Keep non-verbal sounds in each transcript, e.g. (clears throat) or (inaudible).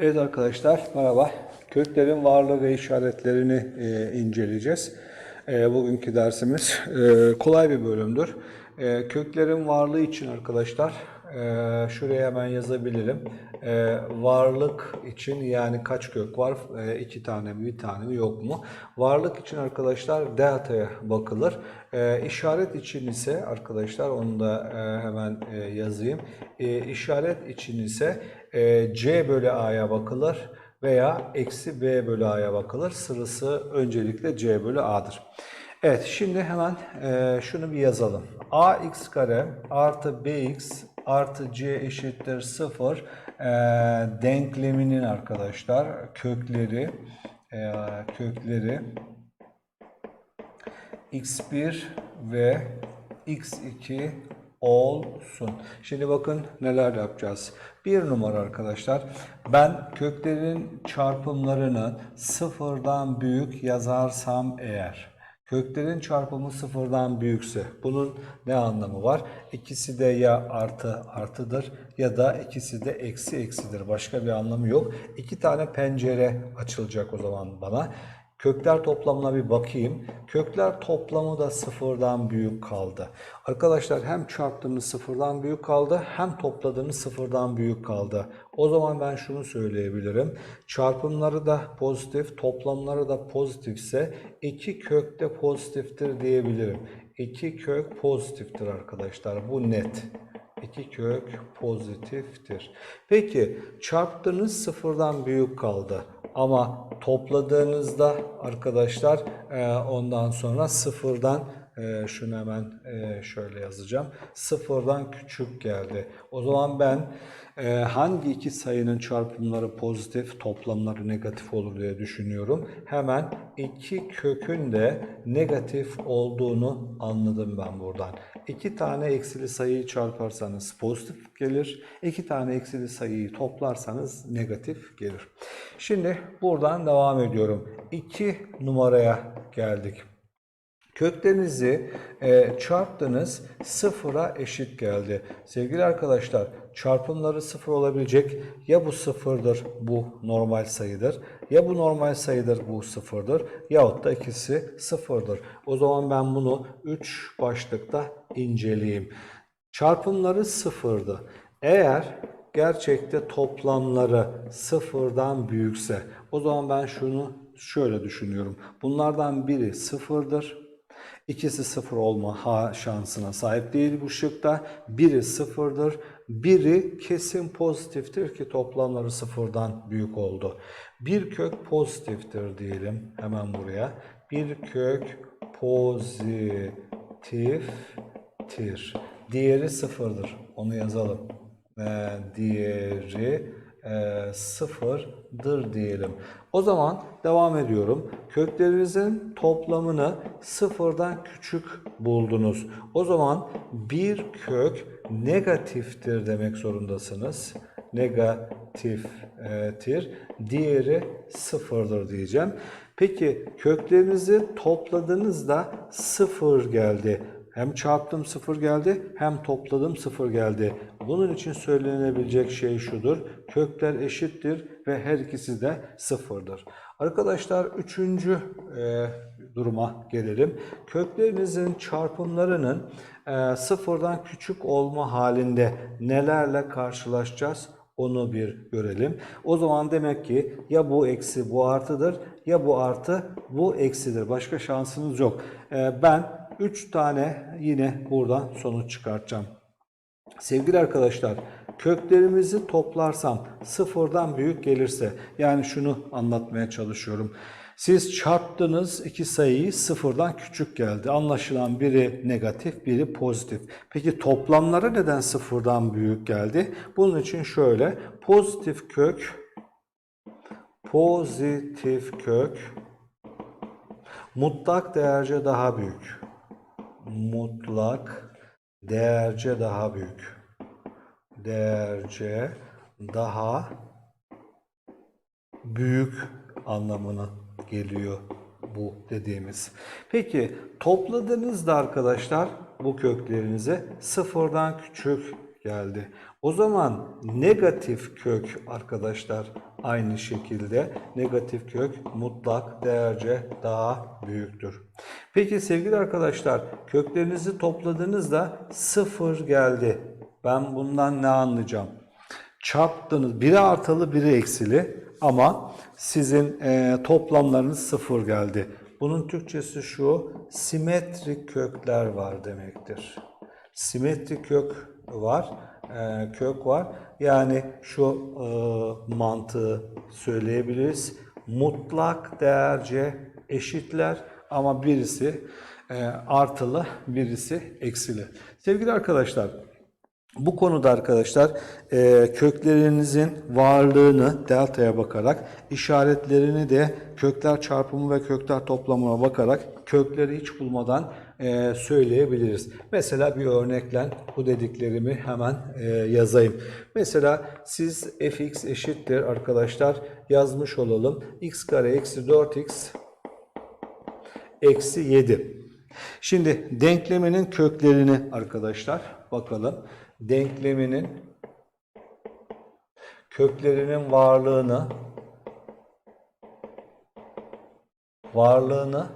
Evet arkadaşlar merhaba. Köklerin varlığı ve işaretlerini e, inceleyeceğiz. E, bugünkü dersimiz e, kolay bir bölümdür. E, köklerin varlığı için arkadaşlar e, şuraya hemen yazabilirim. E, varlık için yani kaç kök var? E, iki tane mi bir tane mi yok mu? Varlık için arkadaşlar delta'ya bakılır. E, işaret için ise arkadaşlar onu da e, hemen e, yazayım. E, işaret için ise e, C bölü A'ya bakılır veya eksi B bölü A'ya bakılır. Sırası öncelikle C bölü A'dır. Evet şimdi hemen e, şunu bir yazalım. ax kare artı bx artı c eşittir 0 e, denkleminin arkadaşlar kökleri e, kökleri x1 ve x2 olsun. Şimdi bakın neler yapacağız. Bir numara arkadaşlar. Ben köklerin çarpımlarını sıfırdan büyük yazarsam eğer köklerin çarpımı sıfırdan büyükse bunun ne anlamı var? İkisi de ya artı artıdır ya da ikisi de eksi eksidir. Başka bir anlamı yok. İki tane pencere açılacak o zaman bana. Kökler toplamına bir bakayım. Kökler toplamı da sıfırdan büyük kaldı. Arkadaşlar hem çarptığımız sıfırdan büyük kaldı hem topladığımız sıfırdan büyük kaldı. O zaman ben şunu söyleyebilirim. Çarpımları da pozitif, toplamları da pozitifse iki kök de pozitiftir diyebilirim. İki kök pozitiftir arkadaşlar. Bu net. İki kök pozitiftir. Peki çarptığınız sıfırdan büyük kaldı. Ama topladığınızda arkadaşlar e, ondan sonra sıfırdan e, şunu hemen e, şöyle yazacağım. Sıfırdan küçük geldi. O zaman ben hangi iki sayının çarpımları pozitif, toplamları negatif olur diye düşünüyorum. Hemen iki kökün de negatif olduğunu anladım ben buradan. İki tane eksili sayıyı çarparsanız pozitif gelir. İki tane eksili sayıyı toplarsanız negatif gelir. Şimdi buradan devam ediyorum. 2 numaraya geldik. Köklerinizi e, çarptınız sıfıra eşit geldi. Sevgili arkadaşlar çarpımları sıfır olabilecek ya bu sıfırdır bu normal sayıdır ya bu normal sayıdır bu sıfırdır yahut da ikisi sıfırdır. O zaman ben bunu 3 başlıkta inceleyeyim. Çarpımları sıfırdı. Eğer gerçekte toplamları sıfırdan büyükse o zaman ben şunu şöyle düşünüyorum. Bunlardan biri sıfırdır. İkisi sıfır olma şansına sahip değil bu şıkta. Biri sıfırdır. Biri kesin pozitiftir ki toplamları sıfırdan büyük oldu. Bir kök pozitiftir diyelim hemen buraya. Bir kök pozitiftir. Diğeri sıfırdır. Onu yazalım. Ee, diğeri e, sıfırdır diyelim. O zaman devam ediyorum. Köklerinizin toplamını sıfırdan küçük buldunuz. O zaman bir kök negatiftir demek zorundasınız. Negatiftir. Diğeri sıfırdır diyeceğim. Peki köklerinizi topladığınızda sıfır geldi. Hem çarptım sıfır geldi hem topladım sıfır geldi. Bunun için söylenebilecek şey şudur. Kökler eşittir ve her ikisi de sıfırdır. Arkadaşlar üçüncü e, duruma gelelim. Köklerinizin çarpımlarının e, sıfırdan küçük olma halinde nelerle karşılaşacağız? Onu bir görelim. O zaman demek ki ya bu eksi bu artıdır ya bu artı bu eksidir. Başka şansınız yok. E, ben 3 tane yine buradan sonuç çıkartacağım. Sevgili arkadaşlar köklerimizi toplarsam sıfırdan büyük gelirse yani şunu anlatmaya çalışıyorum. Siz çarptınız iki sayıyı sıfırdan küçük geldi. Anlaşılan biri negatif, biri pozitif. Peki toplamları neden sıfırdan büyük geldi? Bunun için şöyle pozitif kök pozitif kök mutlak değerce daha büyük. Mutlak değerce daha büyük. Değerce daha büyük anlamına geliyor bu dediğimiz. Peki topladığınızda arkadaşlar bu köklerinizi sıfırdan küçük geldi. O zaman negatif kök arkadaşlar aynı şekilde negatif kök mutlak değerce daha büyüktür. Peki sevgili arkadaşlar köklerinizi topladığınızda sıfır geldi. Ben bundan ne anlayacağım? Çarptınız. Biri artılı biri eksili ama sizin e, toplamlarınız sıfır geldi. Bunun Türkçesi şu simetrik kökler var demektir. Simetrik kök var, e, kök var. Yani şu e, mantığı söyleyebiliriz. Mutlak değerce eşitler ama birisi e, artılı, birisi eksili. Sevgili arkadaşlar, bu konuda arkadaşlar e, köklerinizin varlığını delta'ya bakarak işaretlerini de kökler çarpımı ve kökler toplamına bakarak kökleri hiç bulmadan e, söyleyebiliriz. Mesela bir örnekle bu dediklerimi hemen e, yazayım. Mesela siz fx eşittir arkadaşlar yazmış olalım. x kare eksi 4x eksi 7. Şimdi denkleminin köklerini arkadaşlar bakalım. Denkleminin köklerinin varlığını varlığını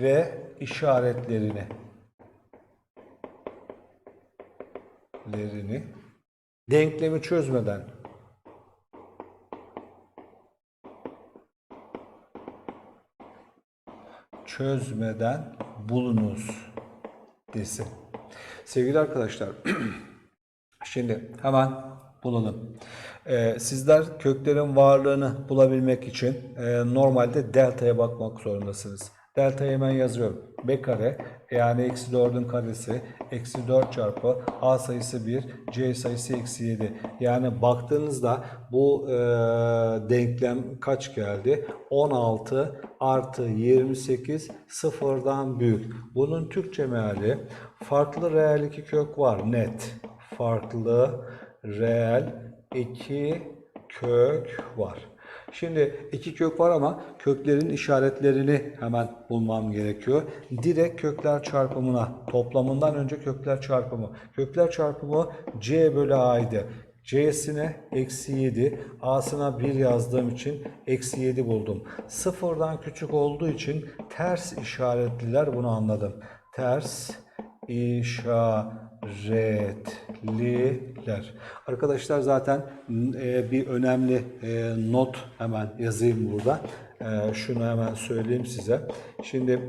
ve işaretlerini lerini denklemi çözmeden çözmeden bulunuz desin. Sevgili arkadaşlar, (clears throat) şimdi hemen bulalım. Ee, sizler köklerin varlığını bulabilmek için e, normalde delta'ya bakmak zorundasınız. Delta'yı hemen yazıyorum. B kare yani eksi 4'ün karesi eksi 4 çarpı A sayısı 1 C sayısı eksi 7. Yani baktığınızda bu e, denklem kaç geldi? 16 artı 28 sıfırdan büyük. Bunun Türkçe meali farklı reel iki kök var net. Farklı reel iki kök var. Şimdi iki kök var ama köklerin işaretlerini hemen bulmam gerekiyor. Direkt kökler çarpımına, toplamından önce kökler çarpımı. Kökler çarpımı c bölü a'ydı. C'sine eksi 7, A'sına 1 yazdığım için eksi 7 buldum. Sıfırdan küçük olduğu için ters işaretliler bunu anladım. Ters işaretliler. Arkadaşlar zaten e, bir önemli e, not hemen yazayım burada. E, şunu hemen söyleyeyim size. Şimdi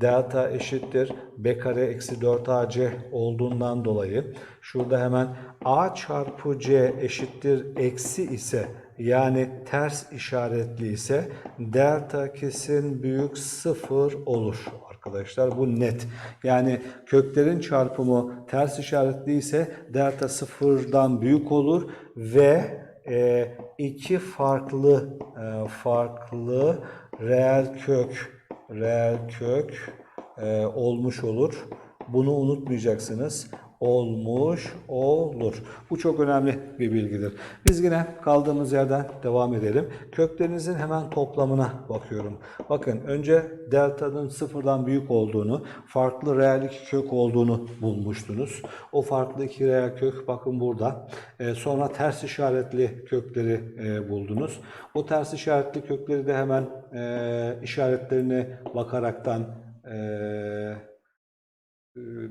delta eşittir b kare eksi 4ac olduğundan dolayı şurada hemen a çarpı c eşittir eksi ise yani ters işaretli ise delta kesin büyük sıfır olur arkadaşlar. Bu net. Yani köklerin çarpımı ters işaretli ise delta sıfırdan büyük olur ve e, iki farklı e, farklı reel kök reel kök e, olmuş olur. Bunu unutmayacaksınız olmuş olur. Bu çok önemli bir bilgidir. Biz yine kaldığımız yerden devam edelim. Köklerinizin hemen toplamına bakıyorum. Bakın önce delta'nın sıfırdan büyük olduğunu, farklı reel iki kök olduğunu bulmuştunuz. O farklı iki reel kök bakın burada. Ee, sonra ters işaretli kökleri e, buldunuz. O ters işaretli kökleri de hemen e, işaretlerine bakaraktan e,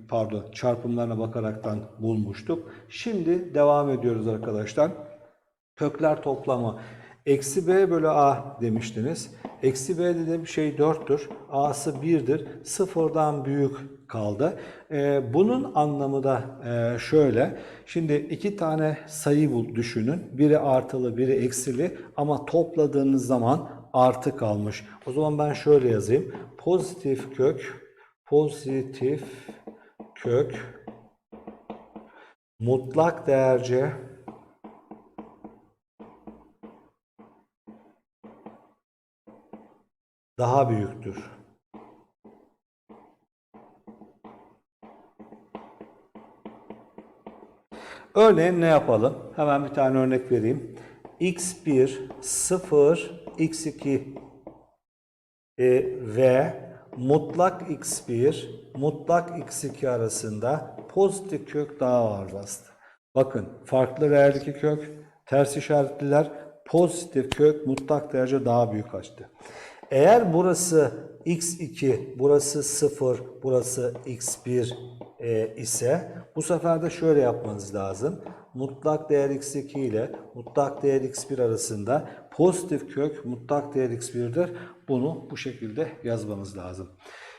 pardon çarpımlarına bakaraktan bulmuştuk. Şimdi devam ediyoruz arkadaşlar. Kökler toplamı. Eksi b bölü a demiştiniz. Eksi b dediğim şey 4'tür. a'sı 1'dir. Sıfırdan büyük kaldı. Ee, bunun anlamı da e, şöyle. Şimdi iki tane sayı düşünün. Biri artılı, biri eksili ama topladığınız zaman artı kalmış. O zaman ben şöyle yazayım. Pozitif kök pozitif kök mutlak değerce daha büyüktür. Örneğin ne yapalım? Hemen bir tane örnek vereyim. x1 0 x2 e, ve mutlak x1 mutlak x2 arasında pozitif kök daha ağır bastı. Bakın farklı realdeki kök, ters işaretliler pozitif kök mutlak derece daha büyük açtı. Eğer burası x2, burası 0, burası x1 e, ise bu sefer de şöyle yapmanız lazım. Mutlak değer x2 ile mutlak değer x1 arasında pozitif kök mutlak değer x1'dir. Bunu bu şekilde yazmanız lazım.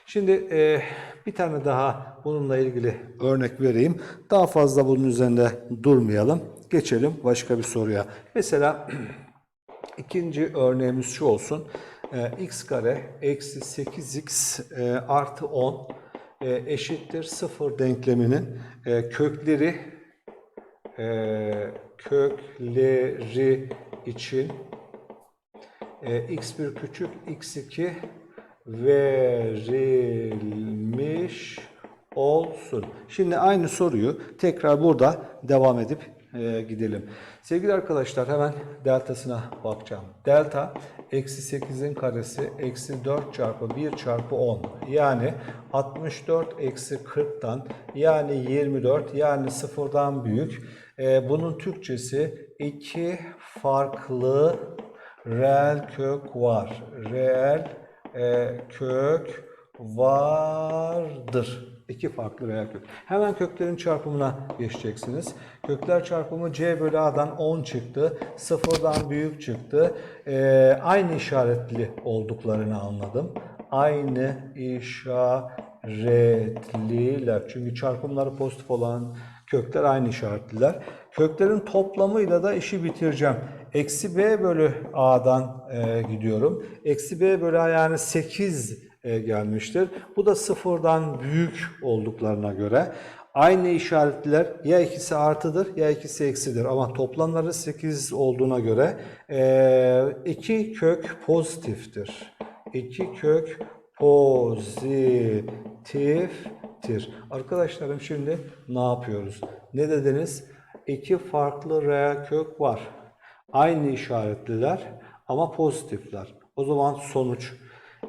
Şimdi e, bir tane daha bununla ilgili örnek vereyim. Daha fazla bunun üzerinde durmayalım. Geçelim başka bir soruya. Mesela (clears throat) ikinci örneğimiz şu olsun. E, x kare eksi 8x e, artı 10 e, eşittir 0 denkleminin e, kökleri e, kökleri için e, x1 küçük x2 verilmiş olsun. Şimdi aynı soruyu tekrar burada devam edip e, gidelim. Sevgili arkadaşlar hemen deltasına bakacağım. Delta eksi 8'in karesi eksi 4 çarpı 1 çarpı 10 yani 64 eksi 40'tan yani 24 yani sıfırdan büyük. E, bunun Türkçesi iki farklı reel kök var. Reel e, kök vardır. İki farklı reel kök. Hemen köklerin çarpımına geçeceksiniz. Kökler çarpımı c bölü a'dan 10 çıktı. Sıfırdan büyük çıktı. E, aynı işaretli olduklarını anladım. Aynı işaretliler. Çünkü çarpımları pozitif olan kökler aynı işaretliler. Köklerin toplamıyla da işi bitireceğim. Eksi b bölü a'dan e, gidiyorum. Eksi b bölü a yani 8 e, gelmiştir. Bu da sıfırdan büyük olduklarına göre aynı işaretliler ya ikisi artıdır ya ikisi eksidir. Ama toplamları 8 olduğuna göre e, iki kök pozitiftir. İki kök pozitiftir. Arkadaşlarım şimdi ne yapıyoruz? Ne dediniz? İki farklı reel kök var. Aynı işaretliler ama pozitifler. O zaman sonuç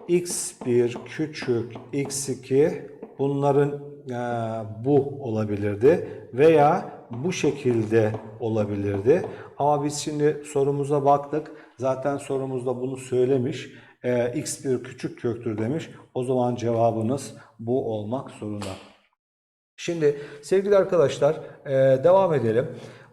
x1 küçük x2 bunların e, bu olabilirdi veya bu şekilde olabilirdi. Ama biz şimdi sorumuza baktık. Zaten sorumuzda bunu söylemiş. E, x1 küçük köktür demiş. O zaman cevabınız bu olmak zorunda. Şimdi sevgili arkadaşlar e, devam edelim.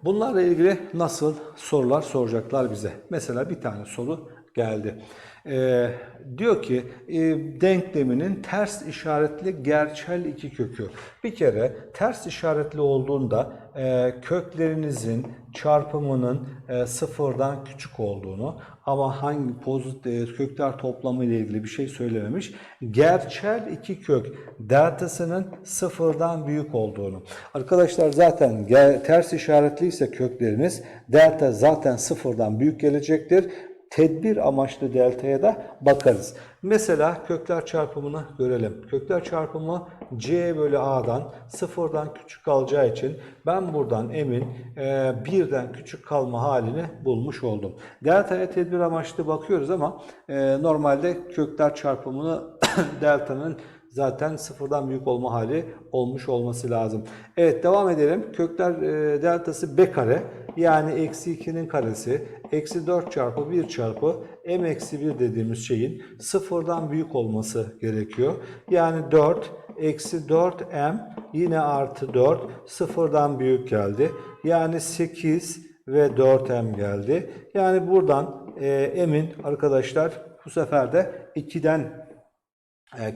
Bunlarla ilgili nasıl sorular soracaklar bize? Mesela bir tane soru geldi. E, diyor ki e, denkleminin ters işaretli gerçel iki kökü. Bir kere ters işaretli olduğunda e, köklerinizin çarpımının e, sıfırdan küçük olduğunu ama hangi pozitif kökler toplamı ile ilgili bir şey söylememiş. Gerçel iki kök deltasının sıfırdan büyük olduğunu. Arkadaşlar zaten ters işaretliyse kökleriniz delta zaten sıfırdan büyük gelecektir tedbir amaçlı deltaya da bakarız. Mesela kökler çarpımını görelim. Kökler çarpımı c bölü a'dan sıfırdan küçük kalacağı için ben buradan emin e, birden küçük kalma halini bulmuş oldum. Deltaya tedbir amaçlı bakıyoruz ama e, normalde kökler çarpımını (coughs) delta'nın zaten sıfırdan büyük olma hali olmuş olması lazım. Evet devam edelim. Kökler e, deltası b kare yani eksi 2'nin karesi eksi 4 çarpı 1 çarpı m eksi 1 dediğimiz şeyin sıfırdan büyük olması gerekiyor. Yani 4 eksi 4m yine artı 4 sıfırdan büyük geldi. Yani 8 ve 4m geldi. Yani buradan e, m'in arkadaşlar bu sefer de 2'den e,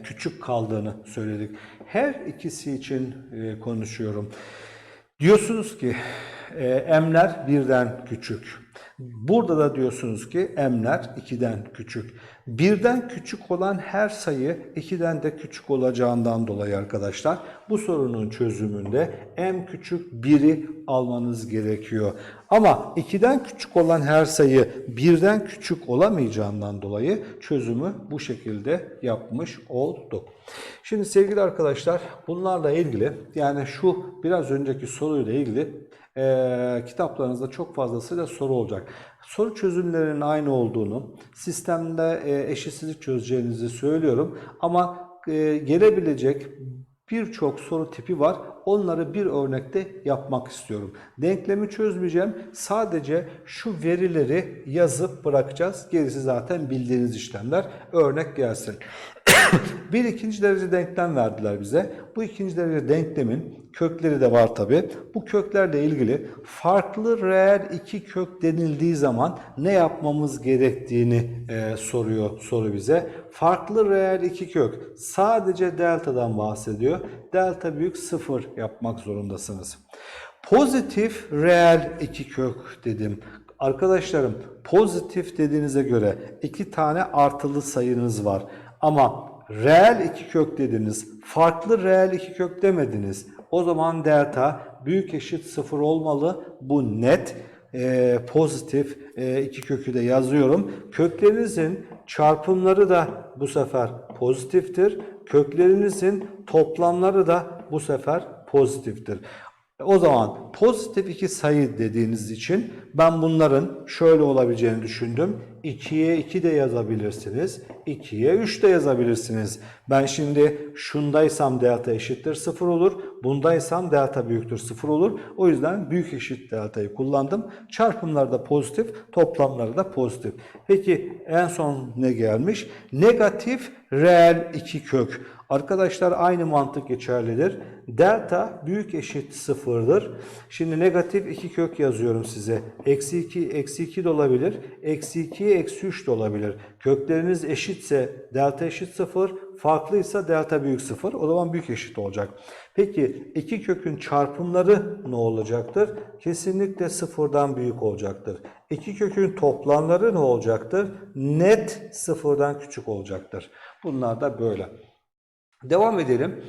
küçük kaldığını söyledik. Her ikisi için e, konuşuyorum. Diyorsunuz ki e, m'ler birden küçük. Burada da diyorsunuz ki m'ler 2'den küçük. Birden küçük olan her sayı 2'den de küçük olacağından dolayı arkadaşlar bu sorunun çözümünde m küçük 1'i almanız gerekiyor. Ama 2'den küçük olan her sayı 1'den küçük olamayacağından dolayı çözümü bu şekilde yapmış olduk. Şimdi sevgili arkadaşlar bunlarla ilgili yani şu biraz önceki soruyla ilgili e, kitaplarınızda çok fazlasıyla soru olacak. Soru çözümlerinin aynı olduğunu, sistemde e, eşitsizlik çözeceğinizi söylüyorum. Ama e, gelebilecek birçok soru tipi var. Onları bir örnekte yapmak istiyorum. Denklemi çözmeyeceğim. Sadece şu verileri yazıp bırakacağız. Gerisi zaten bildiğiniz işlemler. Örnek gelsin. (coughs) bir ikinci derece denklem verdiler bize. Bu ikinci derece denklemin kökleri de var tabi. Bu köklerle ilgili farklı reel iki kök denildiği zaman ne yapmamız gerektiğini e, soruyor soru bize. Farklı reel iki kök sadece delta'dan bahsediyor. Delta büyük sıfır yapmak zorundasınız. Pozitif reel iki kök dedim. Arkadaşlarım pozitif dediğinize göre iki tane artılı sayınız var. Ama reel iki kök dediniz. Farklı reel iki kök demediniz. O zaman delta büyük eşit sıfır olmalı. Bu net. Ee, pozitif e, iki kökü de yazıyorum. Köklerinizin çarpımları da bu sefer pozitiftir. Köklerinizin toplamları da bu sefer pozitiftir. O zaman pozitif iki sayı dediğiniz için ben bunların şöyle olabileceğini düşündüm. 2'ye 2 de yazabilirsiniz. 2'ye 3 de yazabilirsiniz. Ben şimdi şundaysam delta eşittir 0 olur. Bundaysam delta büyüktür 0 olur. O yüzden büyük eşit deltayı kullandım. Çarpımlar da pozitif, toplamları da pozitif. Peki en son ne gelmiş? Negatif reel 2 kök. Arkadaşlar aynı mantık geçerlidir. Delta büyük eşit sıfırdır. Şimdi negatif 2 kök yazıyorum size. Eksi 2, eksi 2 de olabilir. Eksi 2, eksi 3 de olabilir. Kökleriniz eşitse delta eşit sıfır. Farklıysa delta büyük sıfır. O zaman büyük eşit olacak. Peki iki kökün çarpımları ne olacaktır? Kesinlikle sıfırdan büyük olacaktır. İki kökün toplamları ne olacaktır? Net sıfırdan küçük olacaktır. Bunlar da böyle. Devam edelim.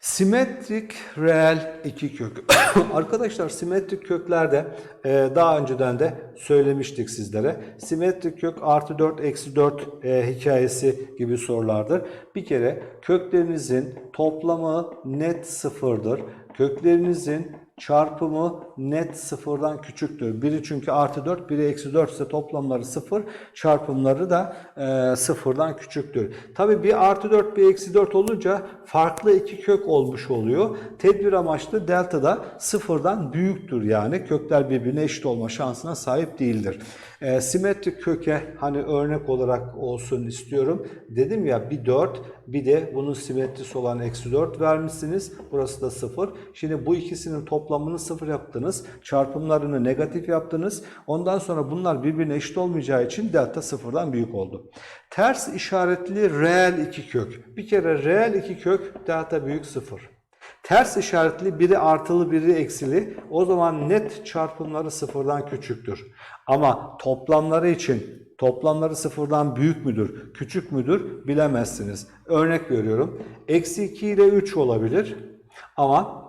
Simetrik reel iki kök. (coughs) Arkadaşlar simetrik köklerde e, daha önceden de söylemiştik sizlere. Simetrik kök artı 4 eksi 4 e, hikayesi gibi sorulardır. Bir kere köklerinizin toplamı net sıfırdır. Köklerinizin çarpımı net sıfırdan küçüktür. Biri çünkü artı 4, biri eksi 4 ise toplamları sıfır, çarpımları da e, sıfırdan küçüktür. Tabi bir artı 4, bir eksi 4 olunca farklı iki kök olmuş oluyor. Tedbir amaçlı delta da sıfırdan büyüktür yani. Kökler birbirine eşit olma şansına sahip değildir. E, simetrik köke hani örnek olarak olsun istiyorum. Dedim ya bir 4, bir de bunun simetrisi olan eksi 4 vermişsiniz. Burası da 0. Şimdi bu ikisinin toplamını 0 yaptınız. Çarpımlarını negatif yaptınız. Ondan sonra bunlar birbirine eşit olmayacağı için delta 0'dan büyük oldu. Ters işaretli reel iki kök. Bir kere reel iki kök delta büyük 0. Ters işaretli biri artılı biri eksili o zaman net çarpımları sıfırdan küçüktür. Ama toplamları için toplamları sıfırdan büyük müdür, küçük müdür bilemezsiniz. Örnek veriyorum. Eksi 2 ile 3 olabilir ama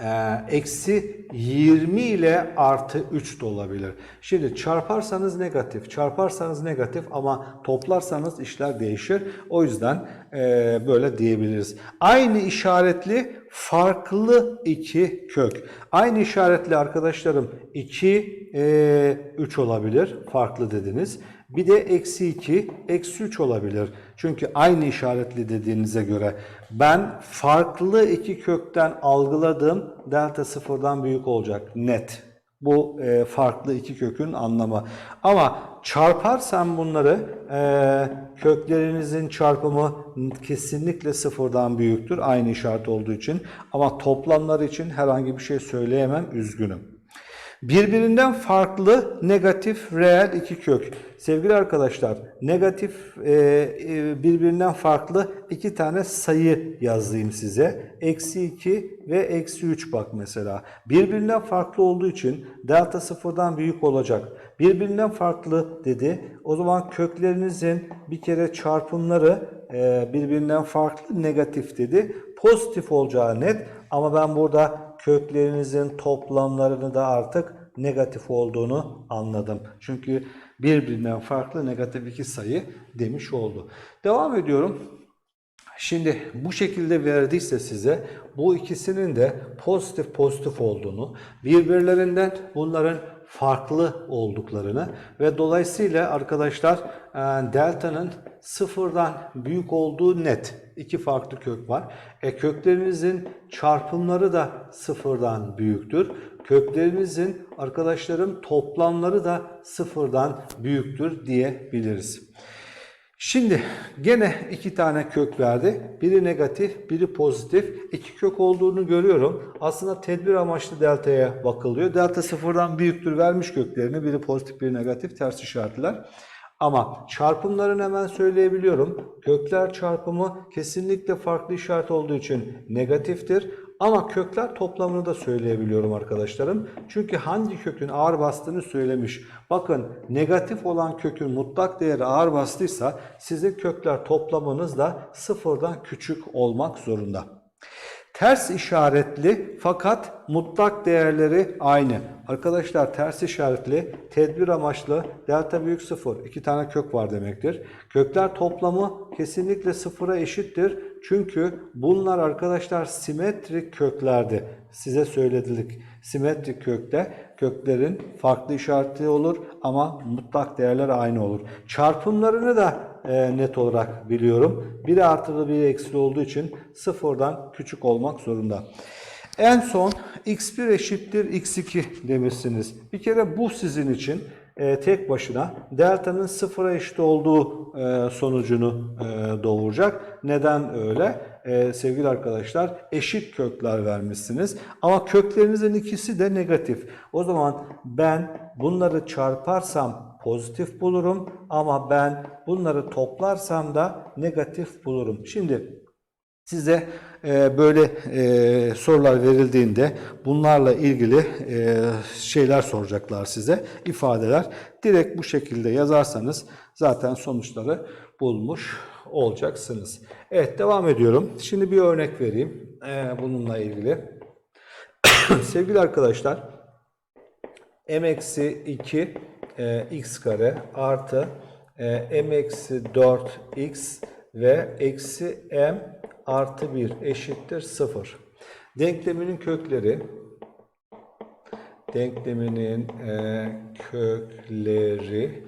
e, eksi 20 ile artı 3 de olabilir. Şimdi çarparsanız negatif, çarparsanız negatif ama toplarsanız işler değişir. O yüzden e, böyle diyebiliriz. Aynı işaretli farklı iki kök. Aynı işaretli arkadaşlarım 2, e, 3 olabilir. Farklı dediniz. Bir de eksi 2, eksi 3 olabilir. Çünkü aynı işaretli dediğinize göre ben farklı iki kökten algıladığım delta sıfırdan büyük olacak net. Bu e, farklı iki kökün anlamı. Ama çarparsam bunları e, köklerinizin çarpımı kesinlikle sıfırdan büyüktür. Aynı işaret olduğu için. Ama toplamları için herhangi bir şey söyleyemem. Üzgünüm. Birbirinden farklı negatif reel iki kök. Sevgili arkadaşlar, negatif e, e, birbirinden farklı iki tane sayı yazayım size. Eksi 2 ve eksi 3 bak mesela. Birbirinden farklı olduğu için delta sıfırdan büyük olacak. Birbirinden farklı dedi. O zaman köklerinizin bir kere çarpımları e, birbirinden farklı negatif dedi. Pozitif olacağı net ama ben burada köklerinizin toplamlarını da artık negatif olduğunu anladım. Çünkü birbirinden farklı negatif iki sayı demiş oldu. Devam ediyorum. Şimdi bu şekilde verdiyse size bu ikisinin de pozitif pozitif olduğunu, birbirlerinden bunların farklı olduklarını ve dolayısıyla arkadaşlar e, delta'nın sıfırdan büyük olduğu net. İki farklı kök var. E, köklerinizin çarpımları da sıfırdan büyüktür. Köklerinizin arkadaşlarım toplamları da sıfırdan büyüktür diyebiliriz. Şimdi gene iki tane kök verdi. Biri negatif, biri pozitif. İki kök olduğunu görüyorum. Aslında tedbir amaçlı delta'ya bakılıyor. Delta sıfırdan büyüktür vermiş köklerini. Biri pozitif, biri negatif. Ters işaretler. Ama çarpımlarını hemen söyleyebiliyorum. Kökler çarpımı kesinlikle farklı işaret olduğu için negatiftir. Ama kökler toplamını da söyleyebiliyorum arkadaşlarım. Çünkü hangi kökün ağır bastığını söylemiş. Bakın negatif olan kökün mutlak değeri ağır bastıysa sizin kökler toplamınız da sıfırdan küçük olmak zorunda. Ters işaretli fakat mutlak değerleri aynı. Arkadaşlar ters işaretli tedbir amaçlı delta büyük sıfır. iki tane kök var demektir. Kökler toplamı kesinlikle sıfıra eşittir. Çünkü bunlar arkadaşlar simetrik köklerdi. Size söyledik. Simetrik kökte köklerin farklı işareti olur ama mutlak değerler aynı olur. Çarpımlarını da e, net olarak biliyorum. Biri artılı biri eksili olduğu için sıfırdan küçük olmak zorunda. En son x1 eşittir x2 demişsiniz. Bir kere bu sizin için e, tek başına delta'nın sıfıra eşit olduğu e, sonucunu e, doğuracak. Neden öyle? E, sevgili arkadaşlar eşit kökler vermişsiniz. Ama köklerinizin ikisi de negatif. O zaman ben bunları çarparsam pozitif bulurum ama ben bunları toplarsam da negatif bulurum. Şimdi Size böyle e, sorular verildiğinde bunlarla ilgili e, şeyler soracaklar size, ifadeler. Direkt bu şekilde yazarsanız zaten sonuçları bulmuş olacaksınız. Evet devam ediyorum. Şimdi bir örnek vereyim e, bununla ilgili. (coughs) Sevgili arkadaşlar, m eksi 2 e, x kare artı e, m eksi 4 x ve eksi m artı 1 eşittir 0. Denkleminin kökleri denkleminin e, kökleri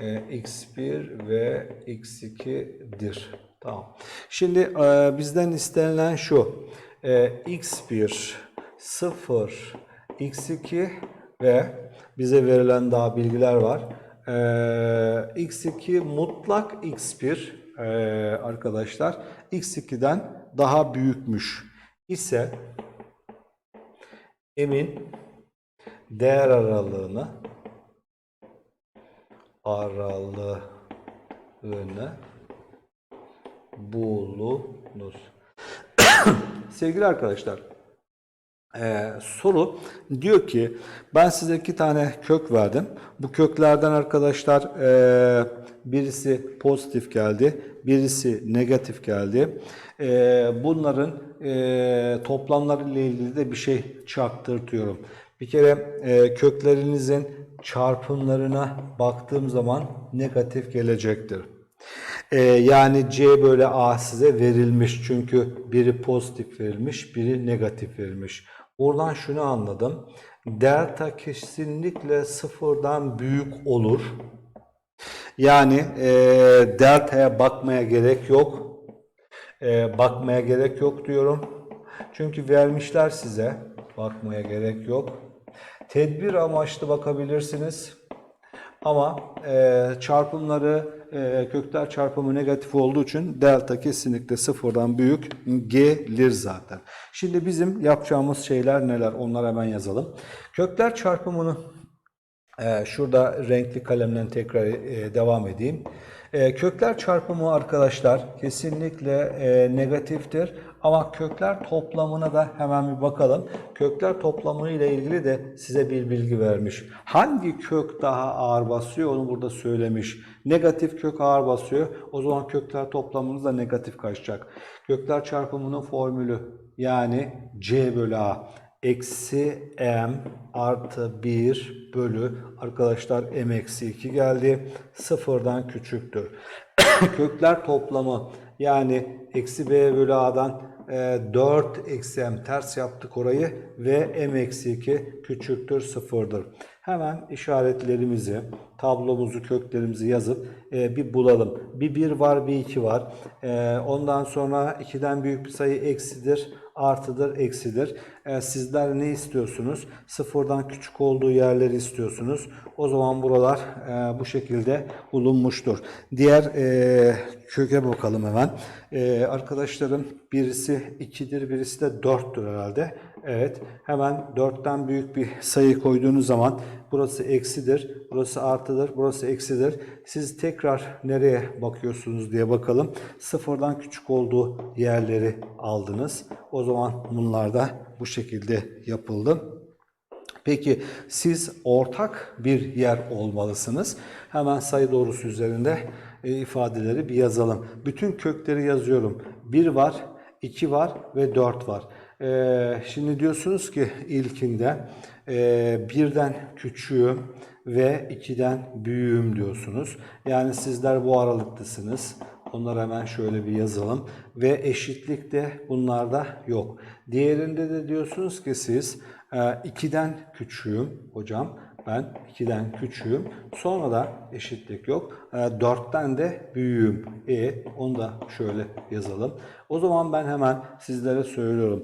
e, x1 ve x2'dir. Tamam. Şimdi e, bizden istenilen şu. E, x1 0 x2 ve bize verilen daha bilgiler var. E, x2 mutlak x1 e, arkadaşlar x2'den daha büyükmüş ise emin değer aralığını aralığını bulunuz. (coughs) Sevgili arkadaşlar, ee, soru diyor ki ben size iki tane kök verdim. Bu köklerden arkadaşlar e, birisi pozitif geldi, birisi negatif geldi. E, bunların e, toplamları ile ilgili de bir şey çarptırtıyorum. Bir kere e, köklerinizin çarpımlarına baktığım zaman negatif gelecektir. Ee, yani C bölü A size verilmiş çünkü biri pozitif verilmiş, biri negatif verilmiş. Buradan şunu anladım. Delta kesinlikle sıfırdan büyük olur. Yani e, delta'ya bakmaya gerek yok. E, bakmaya gerek yok diyorum. Çünkü vermişler size. Bakmaya gerek yok. Tedbir amaçlı bakabilirsiniz. Ama e, çarpımları e, kökler çarpımı negatif olduğu için delta kesinlikle sıfırdan büyük gelir zaten. Şimdi bizim yapacağımız şeyler neler? Onları hemen yazalım. Kökler çarpımını e, şurada renkli kalemle tekrar e, devam edeyim. E, kökler çarpımı arkadaşlar kesinlikle e, negatiftir. Ama kökler toplamına da hemen bir bakalım. Kökler toplamı ile ilgili de size bir bilgi vermiş. Hangi kök daha ağır basıyor onu burada söylemiş. Negatif kök ağır basıyor. O zaman kökler toplamınız da negatif kaçacak. Kökler çarpımının formülü yani C bölü A eksi m artı 1 bölü arkadaşlar m eksi 2 geldi. Sıfırdan küçüktür. (coughs) Kökler toplamı yani eksi b bölü a'dan e, 4 eksi m ters yaptık orayı ve m eksi 2 küçüktür sıfırdır. Hemen işaretlerimizi, tablomuzu, köklerimizi yazıp e, bir bulalım. Bir 1 var, bir 2 var. E, ondan sonra 2'den büyük bir sayı eksidir, artıdır, eksidir. E, sizler ne istiyorsunuz? Sıfırdan küçük olduğu yerleri istiyorsunuz. O zaman buralar e, bu şekilde bulunmuştur. Diğer e, köke bakalım hemen. E, arkadaşlarım birisi 2'dir, birisi de 4'tür herhalde. Evet, hemen 4'ten büyük bir sayı koyduğunuz zaman burası eksidir, burası artıdır, burası eksidir. Siz tekrar nereye bakıyorsunuz diye bakalım. Sıfırdan küçük olduğu yerleri aldınız. O zaman bunlar da bu şekilde yapıldı. Peki siz ortak bir yer olmalısınız. Hemen sayı doğrusu üzerinde e, ifadeleri bir yazalım. Bütün kökleri yazıyorum. 1 var, 2 var ve 4 var. E, şimdi diyorsunuz ki ilkinde e, birden küçüğüm ve 2'den büyüğüm diyorsunuz. Yani sizler bu aralıktasınız. Onları hemen şöyle bir yazalım. Ve eşitlik de bunlarda yok. Diğerinde de diyorsunuz ki siz 2'den küçüğüm hocam. Ben 2'den küçüğüm. Sonra da eşitlik yok. 4'ten de büyüğüm. E onu da şöyle yazalım. O zaman ben hemen sizlere söylüyorum.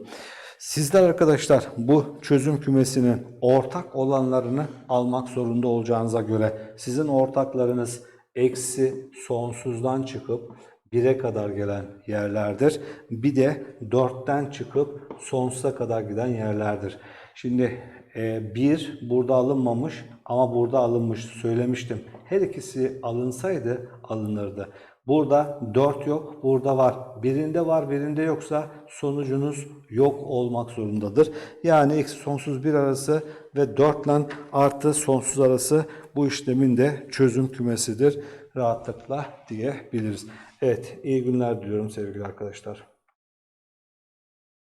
Sizler arkadaşlar bu çözüm kümesinin ortak olanlarını almak zorunda olacağınıza göre sizin ortaklarınız eksi sonsuzdan çıkıp 1'e kadar gelen yerlerdir. Bir de 4'ten çıkıp sonsuza kadar giden yerlerdir. Şimdi 1 burada alınmamış ama burada alınmış söylemiştim. Her ikisi alınsaydı alınırdı. Burada 4 yok, burada var. Birinde var, birinde yoksa sonucunuz yok olmak zorundadır. Yani eksi sonsuz 1 arası ve 4 ile artı sonsuz arası bu işlemin de çözüm kümesidir. Rahatlıkla diyebiliriz. Evet, iyi günler diliyorum sevgili arkadaşlar.